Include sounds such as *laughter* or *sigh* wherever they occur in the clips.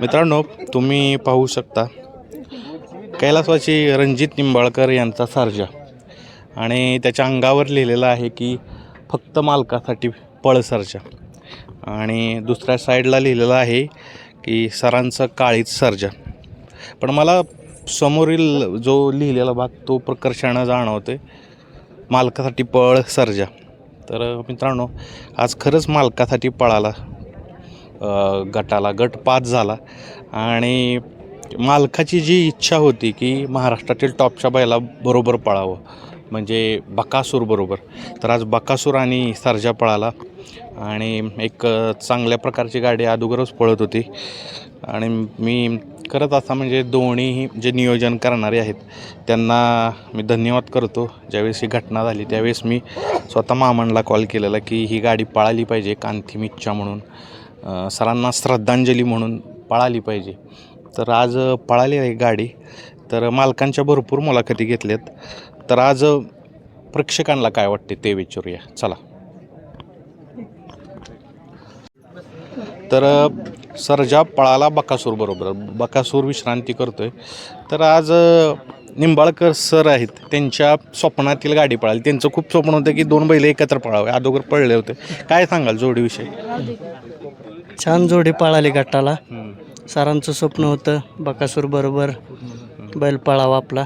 मित्रांनो तुम्ही पाहू शकता कैलासवासी रणजित निंबाळकर यांचा सर्जा. आणि त्याच्या अंगावर लिहिलेलं आहे की फक्त मालकासाठी पळ सर्जा. आणि दुसऱ्या साईडला लिहिलेलं आहे की सरांचं काळीच सर्जा. पण मला समोरील जो लिहिलेला भाग तो प्रकर्षानं जाणवते मालकासाठी पळ सर्जा. तर मित्रांनो आज खरंच मालकासाठी पळाला गटाला गट पाच झाला. आणि मालकाची जी इच्छा होती की महाराष्ट्रातील टॉपच्या बैला बरोबर पळावं म्हणजे बकासूर बरोबर. तर आज बकासूर आणि सर्जा पळाला. आणि एक चांगल्या प्रकारची गाडी अगोदरच पळत होती. आणि मी करत असा म्हणजे दोन्ही जे नियोजन करणारे आहेत त्यांना मी धन्यवाद करतो. ज्यावेळेस ही घटना झाली त्यावेळेस मी स्वतः मामणला कॉल केलेला की ही गाडी पळाली पाहिजे एक अंतिम इच्छा म्हणून. सरांना श्रद्धांजली म्हणून पळाली पाहिजे. तर आज पळाली आहे गाडी. तर मालकांच्या भरपूर मुलाखती घेतल्यात. तर आज प्रेक्षकांना काय वाटते ते विचारूया. चला. तर सरजा पळाला बकासूर बरोबर बकासूर विश्रांती करतोय. तर आज निंबाळकर सर आहेत त्यांच्या स्वप्नातील गाडी पळाली. त्यांचं खूप स्वप्न होतं की दोन बैल एकत्र पळावे अगोदर पळले होते. काय सांगाल जोडीविषयी? छान जोडी पळाली गटाला. सरांचं स्वप्न होतं बकासूर बरोबर बैल पळावा आपला.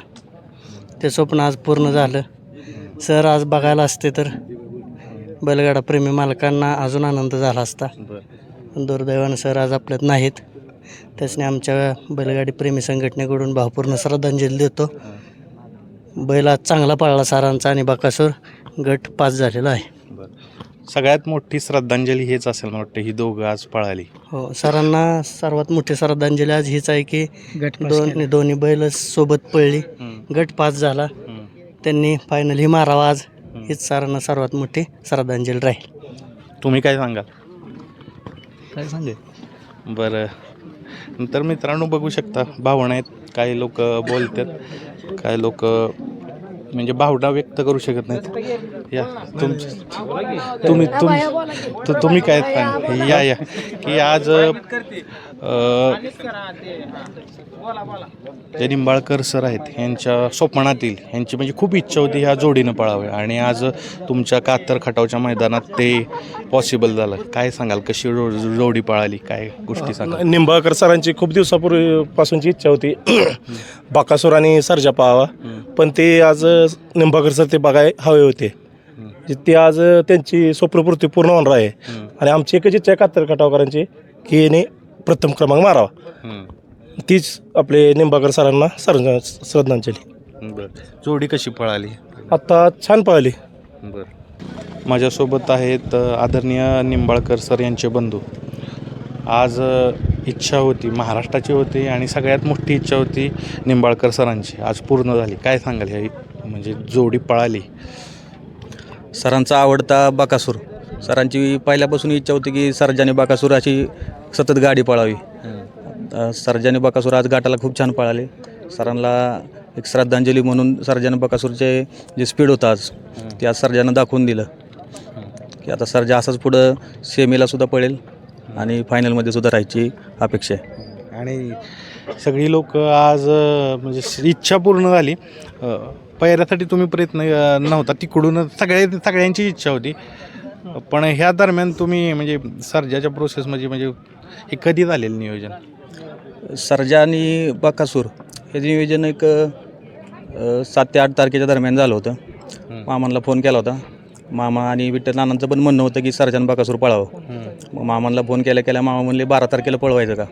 ते स्वप्न आज पूर्ण झालं. सर आज बघायला असते तर बैलगाडा प्रेमी मालकांना अजून आनंद झाला असता. दुर्दैवानं सर आज आपल्यात नाहीत. त्याचने आमच्या बैलगाडी प्रेमी संघटनेकडून भावपूर्ण श्रद्धांजली देतो. बैल आज चांगला पळाला सरांचा आणि बकासूर गट पास झालेला आहे. सगळ्यात मोठी श्रद्धांजली हेच असेल मला वाटतं ही दोघं आज पळाली. हो सरांना सर्वात मोठी श्रद्धांजली आज हीच आहे की दोन दोन्ही बैल सोबत पळली. गट पास झाला. त्यांनी फायनली मारावा आज. हीच सरांना सर्वात मोठी श्रद्धांजली राहील. तुम्ही काय सांगाल? काय सांगे? बरं. नंतर मित्रांनो बघू शकता भावना आहेत. काही लोक बोलतात काही लोक म्हणजे भावना व्यक्त करू शकत नाहीत. या तुम तुम्ही तुम्ही तु- तुम्ही काय सांग या या की आज जे निंबाळकर सर आहेत यांच्या स्वप्नातील यांची म्हणजे खूप इच्छा होती ह्या जोडीनं पळावे आणि आज तुमच्या कातर खटावच्या मैदानात ते पॉसिबल झालं काय सांगाल कशी जो- जोडी पळाली काय गोष्टी सांगाल निंबाळकर सरांची खूप दिवसापूर्वीपासूनची इच्छा होती बाकासूर आणि सर्जा पाहावा पण ते आज निंबाळकर सर ते बघाय हवे होते ते आज त्यांची स्वप्नपूर्ती पूर्ण होणार आहे. आणि आमची एकच इच्छा आहे कातर खटावकरांची की याने प्रथम क्रमांक मारावा. तीच आपले निंबाळकर सरांना सर श्रद्धांजली. बरं. जोडी कशी पळाली? आत्ता छान पळाली. बरं. माझ्यासोबत आहेत अ, आदरणीय निंबाळकर सर यांचे बंधू. आज अ, इच्छा होती महाराष्ट्राची होती आणि सगळ्यात मोठी इच्छा होती निंबाळकर सरांची. आज पूर्ण झाली. काय सांगाल ह्या म्हणजे जोडी पळाली. सरांचा आवडता बाकासूर. सरांची पहिल्यापासून इच्छा होती की सरजाने बाकासूर अशी सतत गाडी पळावी. अ, सर्जाने बाकासूर आज गाठाला खूप छान पळाले. सरांना एक श्रद्धांजली म्हणून सरजाने बाकासूरचे जे स्पीड होतं आज ते आज सरजानं दाखवून दिलं. की आता सरजा असंच पुढं सेमीला सुद्धा पळेल आणि फायनलमध्ये सुद्धा राहायची अपेक्षा आहे. आणि सगळी लोक आज अ, म्हणजे स- इच्छा पूर्ण झाली. अ, पैऱ्यासाठी तुम्ही प्रयत्न अ, नव्हता. तिकडून सगळ्या सगळ्यांची इच्छा होती. पण ह्या दरम्यान तुम्ही म्हणजे सर्जाच्या प्रोसेसमध्ये म्हणजे हे कधी झालेलं नियोजन? सर्जा आणि बाकासूर हे नियोजन एक अ, सात ते आठ तारखेच्या दरम्यान झालं होतं. मामांना फोन केला होता. मामा आणि विठ्ठल नानांचं पण म्हणणं होतं की सर्जन बाकासूर पळावं. मग मामांना फोन केल्या केल्या मामा म्हणले बारा तारखेला पळवायचं का?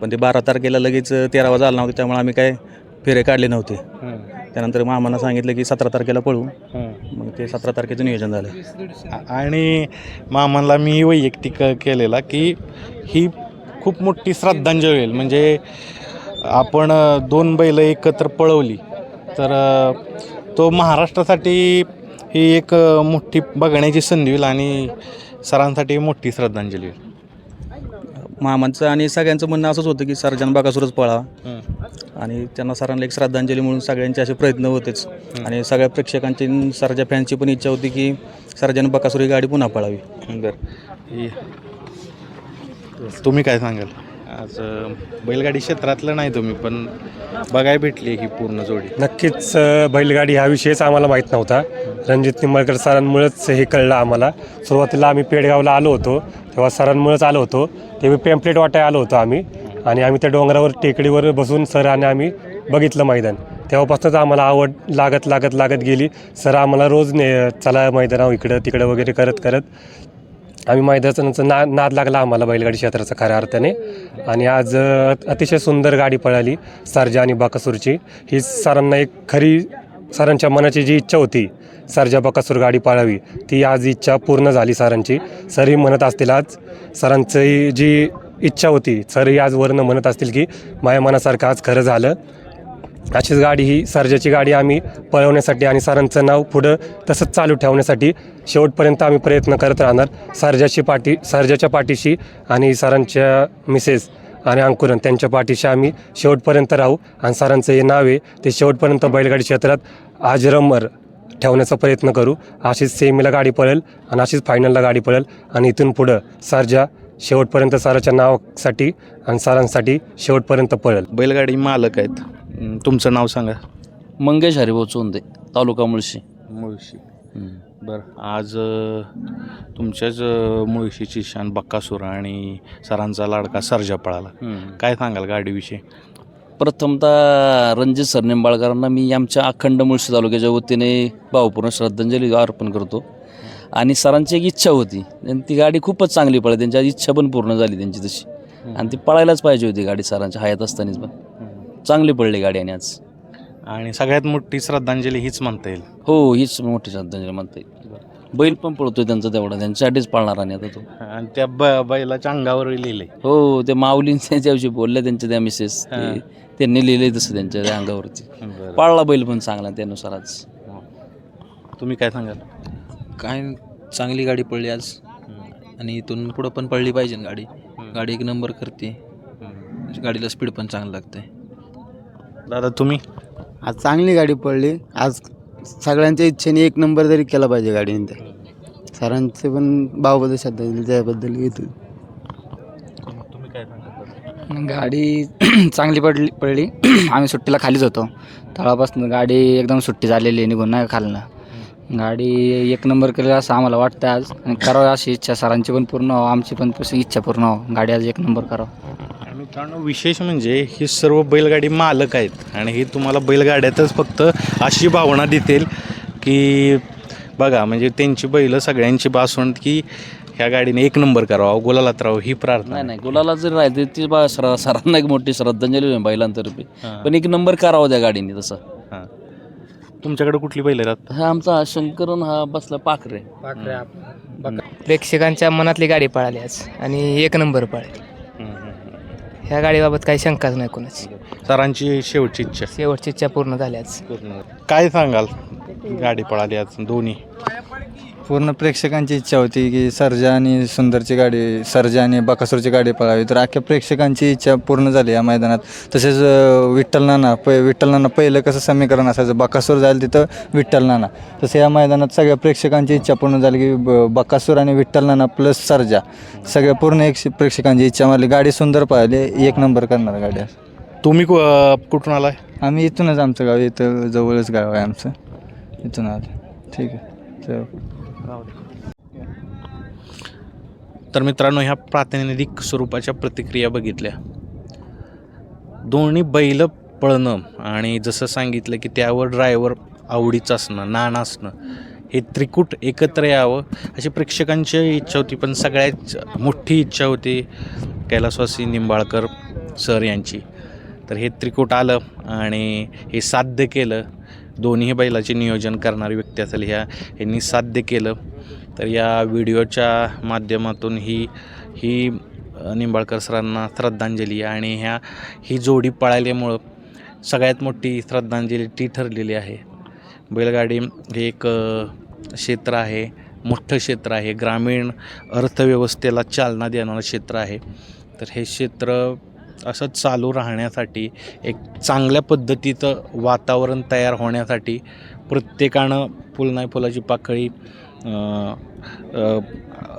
पण ते बारा तारखेला लगेच तेरावा झाला नव्हतं त्यामुळे आम्ही काय फेरे काढले नव्हते. त्यानंतर मामांना सांगितलं की सतरा तारखेला पळवू मग ते सतरा तारखेचं नियोजन झालं. आणि मामांना मी वैयक्तिक केलेला की ही खूप मोठी श्रद्धांजली होईल. म्हणजे आपण दोन बैल एकत्र पळवली तर तो महाराष्ट्रासाठी ही एक मोठी बघण्याची संधी होईल आणि सरांसाठी मोठी श्रद्धांजली होईल. मामांचं आणि सगळ्यांचं म्हणणं असंच होतं की सर्जन बाकासूरच पळावा आणि त्यांना सरांना एक श्रद्धांजली म्हणून सगळ्यांचे असे प्रयत्न होतेच. आणि सगळ्या प्रेक्षकांची सरजा फॅनची पण इच्छा होती की सर्जन बकासूर ही गाडी पुन्हा पळावी. बरं. तुम्ही काय सांगाल? आज बैलगाडी क्षेत्रातलं नाही तुम्ही पण बघाय भेटली ही पूर्ण जोडी. नक्कीच बैलगाडी हा विषयच आम्हाला माहीत नव्हता. रणजित निंबाळकर सरांमुळेच हे कळलं आम्हाला. सुरुवातीला आम्ही पेडगावला आलो होतो तेव्हा सरांमुळेच आलो होतो. तेव्हा पेम्पलेट वाटायला आलो होतो आम्ही. आणि आम्ही त्या डोंगरावर टेकडीवर बसून सर आणि आम्ही बघितलं मैदान. तेव्हापासूनच आम्हाला आवड लागत लागत लागत गेली. सर आम्हाला रोज ने चला मैदानावर इकडं तिकडं वगैरे करत करत. आम्ही मैदानाचं ना नाद लागला आम्हाला बैलगाडी क्षेत्राचा खऱ्या अर्थाने. आणि आज अतिशय सुंदर गाडी पळाली सरजा आणि बाकासूरची. ही सरांना एक खरी सरांच्या मनाची जी इच्छा होती सरजा बकासूर गाडी पाळावी ती आज इच्छा पूर्ण झाली सरांची. सरही म्हणत असतील आज सरांचंही जी इच्छा होती. सरही आज वर्ण म्हणत असतील की माझ्या मनासारखं आज खरं झालं. अशीच गाडी ही सर्जाची गाडी आम्ही पळवण्यासाठी आणि सरांचं नाव पुढं तसंच चालू ठेवण्यासाठी शेवटपर्यंत आम्ही प्रयत्न करत राहणार. सर्जाची पाठी सर्जाच्या पाठीशी आणि सरांच्या मिसेस आणि अंकुरन त्यांच्या पाठीशी आम्ही शेवटपर्यंत राहू आणि सरांचं हे नाव आहे ते शेवटपर्यंत बैलगाडी क्षेत्रात आजरमर ठेवण्याचा प्रयत्न करू. अशीच सेमीला गाडी पळेल आणि अशीच फायनलला गाडी पळेल आणि इथून पुढं सर्जा शेवटपर्यंत सराच्या नावासाठी आणि सरांसाठी शेवटपर्यंत पळेल. बैलगाडी मालक आहेत. अं, तुमचं नाव सांगा. मंगेश हरिभाऊ चोंदे तालुका मुळशी. मुळशी. बरं आज अं, तुमच्याच अं, मुळशीची शान बक्कासूर आणि सरांचा लाडका सर्जा पळाला. काय सांगाल गाडीविषयी? प्रथमतः रणजित सर निंबाळकरांना मी आमच्या अखंड मुळशी तालुक्याच्या वतीने भावपूर्ण श्रद्धांजली अर्पण करतो. आणि सरांची एक इच्छा होती. आणि ती गाडी खूपच चांगली पळली. त्यांची आज इच्छा पण पूर्ण झाली त्यांची तशी. आणि ती पळायलाच पाहिजे होती गाडी सरांच्या हयात असतानाच पण. चांगली पडली गाडी आणि आज. आणि सगळ्यात मोठी श्रद्धांजली हीच म्हणता येईल. हो हीच मोठी श्रद्धांजली म्हणता येईल. बैल पण पळतोय त्यांचा तेवढा. त्यांच्यासाठीच पळणार आणि आता तो. आणि त्या ब बैलाच्या अंगावर लिहिले. हो ते माऊलींच्या *laughs* त्याविषयी बोलले त्यांच्या त्या मिसेस हां. ते त्यांनी लिहिले तसं त्यांच्या त्या अंगावरती. पाळला बैल पण चांगला त्यानुसारच तुम्ही काय सांगाल? काय चांगली गाडी पडली आज. आणि इथून पुढं पण पडली पाहिजे गाडी. गाडी एक नंबर करते. गाडीला स्पीड पण चांगलं लागते. दादा तुम्ही? आज चांगली गाडी पडली. आज सगळ्यांच्या इच्छेने एक नंबर तरी केला पाहिजे गाडीने ते सरांचे पण भावबद्दल श्रद्धा दिली त्याबद्दल घेतो तुम्ही काय सांगाल गाडी *clears throat* चांगली पडली पडली. *clears throat* आम्ही सुट्टीला खालीच होतो. तळापासून गाडी एकदम सुट्टी झालेली आहे निघून नाही खालनं. गाडी एक नंबर केली असं आम्हाला वाटतं आज. आणि करावं अशी इच्छा सरांची पण पूर्ण व्हावं आमची पण तशी इच्छा पूर्ण व्हावं. गाडी आज एक नंबर करावं. आणि मित्रांनो विशेष म्हणजे ही सर्व बैलगाडी मालक आहेत. आणि हे तुम्हाला बैलगाड्यातच फक्त अशी भावना देतील की बघा म्हणजे त्यांची बैलं सगळ्यांची बासवण की ह्या गाडीने एक नंबर करावा. गुलालात राहावं ही प्रार्थना. नाही नाही गुलाला जरी राहते ती बा सरा सरांना एक मोठी श्रद्धांजली होईल बैलांतर्फे. हां. पण एक नंबर करावा त्या गाडीने तसं. हां. तुमच्याकडे कुठली बैल आहेत? हा आमचा शंकरन हा बसला पाखरे. प्रेक्षकांच्या मनातली गाडी पळाली आज आणि एक नंबर पळाली. ह्या गाडीबाबत काही शंकाच नाही कोणाची. सरांची शेवटची इच्छा. शेवटची इच्छा पूर्ण झाली आज. काय सांगाल? गाडी पळाली आज दोन्ही. पूर्ण प्रेक्षकांची इच्छा होती की सर्जा आणि सुंदरची गाडी सर्जा आणि बकासूरची गाडी पळावी. तर अख्ख्या प्रेक्षकांची इच्छा पूर्ण झाली या मैदानात. तसेच विठ्ठल नाना प विठ्ठल नाना पहिलं कसं समीकरण असायचं बकासूर जाईल तिथं विठ्ठल नाना. तसं या मैदानात सगळ्या प्रेक्षकांची इच्छा पूर्ण झाली की ब- बकासूर आणि विठ्ठल नाना प्लस सर्जा. सगळ्या पूर्ण एक प्रेक्षकांची इच्छा मारली. गाडी सुंदर पळाली. एक नंबर करणार गाडी. तुम्ही कु- कुठून आलाय? आम्ही इथूनच आमचं गाव इथं जवळच गाव आहे आमचं. इथून आलं. ठीक आहे. तर तर मित्रांनो ह्या प्रातिनिधिक स्वरूपाच्या प्रतिक्रिया बघितल्या. दोन्ही बैल पळणं आणि जसं सांगितलं की त्यावर ड्रायव्हर आवडीचं असणं नाण असणं हे त्रिकूट एकत्र यावं अशी प्रेक्षकांची इच्छा होती. पण सगळ्यात मोठी इच्छा होती कैलासवासी निंबाळकर सर यांची. तर हे त्रिकूट आलं आणि हे साध्य केलं. दोन्ही बैलाचे नियोजन करणारी व्यक्ती असेल ह्या यांनी साध्य केलं. तर या व्हिडिओच्या माध्यमातून ही ही निंबाळकर सरांना श्रद्धांजली आणि ह्या ही जोडी पळाल्यामुळं सगळ्यात मोठी श्रद्धांजली ती ठरलेली आहे. बैलगाडी हे एक क्षेत्र आहे मोठं क्षेत्र आहे ग्रामीण अर्थव्यवस्थेला चालना देणारं क्षेत्र आहे. तर हे क्षेत्र असं चालू राहण्यासाठी एक चांगल्या पद्धतीचं वातावरण तयार होण्यासाठी प्रत्येकानं फुल नाही फुलाची पाकळी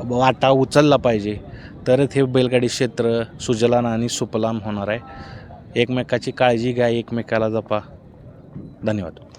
वाटा उचलला पाहिजे. तरच हे बैलगाडी क्षेत्र सुजलाम आणि सुपलाम होणार आहे. एकमेकाची काळजी घ्या एकमेकाला जपा. धन्यवाद.